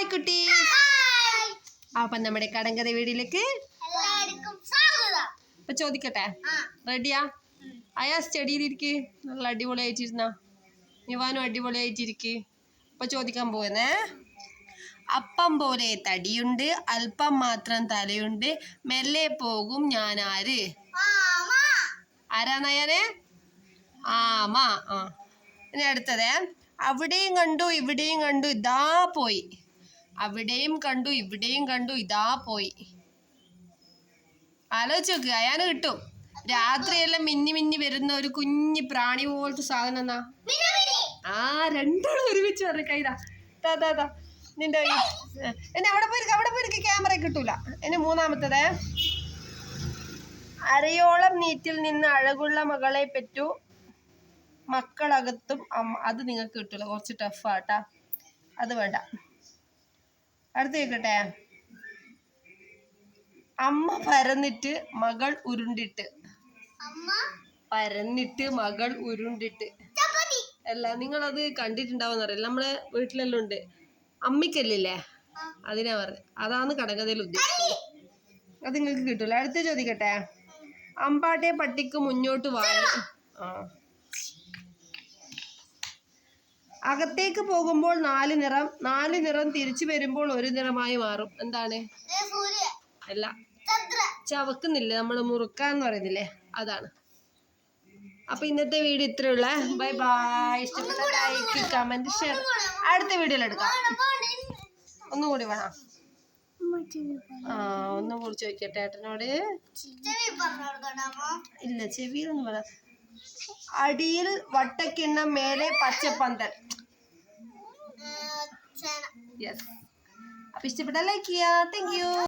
Hi കുട്ടി. അപ്പൊ നമ്മുടെ കടങ്കഥ വീടിലേക്ക് ഇപ്പൊ ചോദിക്കട്ടെ? റെഡിയാ അയാ സ്റ്റഡിയിലിരിക്ക്. നല്ല അടിപൊളിയായിട്ടിരുന്ന. ഇവാനും അടിപൊളിയായിട്ടിരിക്ക്. അപ്പൊ ചോദിക്കാൻ പോകുന്നേ അപ്പം പോലെ തടിയുണ്ട് അല്പം മാത്രം തലയുണ്ട്. മെല്ലെ പോകും ഞാൻ ആര് ആരാന്നയാനെ ആമ ആ. ഇനി അടുത്തത്. അവിടെയും കണ്ടു ഇവിടെയും കണ്ടു ഇതാ പോയി. അവിടെയും കണ്ടു ഇവിടെയും കണ്ടു ഇതാ പോയി. ആലോചിച്ച് നോക്ക് അയാന് കിട്ടും. രാത്രിയെല്ലാം മിന്നി മിന്നി വരുന്ന ഒരു കുഞ്ഞു പ്രാണി പോലത്തെ സാധനം എന്നാ? ആ രണ്ടാളും ഒരുമിച്ച് പറഞ്ഞു കൈതാ നിന്റെ എന്നെ അവിടെ പോയിരിക്കും അവിടെ പോയിരിക്കും ക്യാമറ കിട്ടൂല. എന്നെ മൂന്നാമത്തത്. അരയോളം നീറ്റിൽ നിന്ന് അഴകുള്ള മകളെ പറ്റു. മക്കളകത്തും അത് നിങ്ങൾക്ക് കിട്ടൂല. കുറച്ച് ടഫാട്ടാ അത് വേണ്ട. അടുത്ത് കേൾക്കട്ടെ അമ്മ പരന്നിട്ട് മകൾ ഉരുണ്ടിട്ട്. പരന്നിട്ട് മകൾ ഉരുണ്ടിട്ട്. അല്ല നിങ്ങൾ അത് കണ്ടിട്ടുണ്ടാവുന്ന അറിയില്ല. നമ്മളെ വീട്ടിലെല്ലാം ഉണ്ട്. അമ്മിക്കല്ലില്ലേ? അതിനാ പറഞ്ഞത് അതാണ് കടകഥയിൽ ഉദ്ദേശിച്ചത്. അത് നിങ്ങൾക്ക് കിട്ടൂല? അടുത്ത ചോദിക്കട്ടെ? അമ്പാട്ടെ പട്ടിക്ക് മുന്നോട്ട് വാങ്ങി ആ. അകത്തേക്ക് പോകുമ്പോൾ നാല് നിറം നാല് നിറം തിരിച്ചു വരുമ്പോൾ ഒരു നിറമായി മാറും. എന്താണ്? അല്ല. ചവക്കുന്നില്ല? ചവക്കുന്നില്ലേ നമ്മൾ മുറുക്കാന്ന് പറയുന്നില്ലേ? അതാണ്. അപ്പൊ ഇന്നത്തെ വീഡിയോ ഇത്രയുള്ള ബൈ ബൈ ഇഷ്ടപ്പെട്ട ലൈക്ക് കമന്റ് ഷെയർ അടുത്ത വീഡിയോയിൽ എടുക്കാം. ഒന്നുകൂടി വേണം. ആ ഒന്നും കൂടി ചോദിക്കട്ടെ ഏട്ടനോട്. ഇല്ല ചെവിയിലൊന്നും വേണം അടിയിൽ വട്ടക്കിണ്ണം മേലെ പച്ചപ്പന്തൽ. യെസ് അപ്പൊ ഇഷ്ടപ്പെട്ട ലൈക്ക് ചെയ്യാ താങ്ക് യു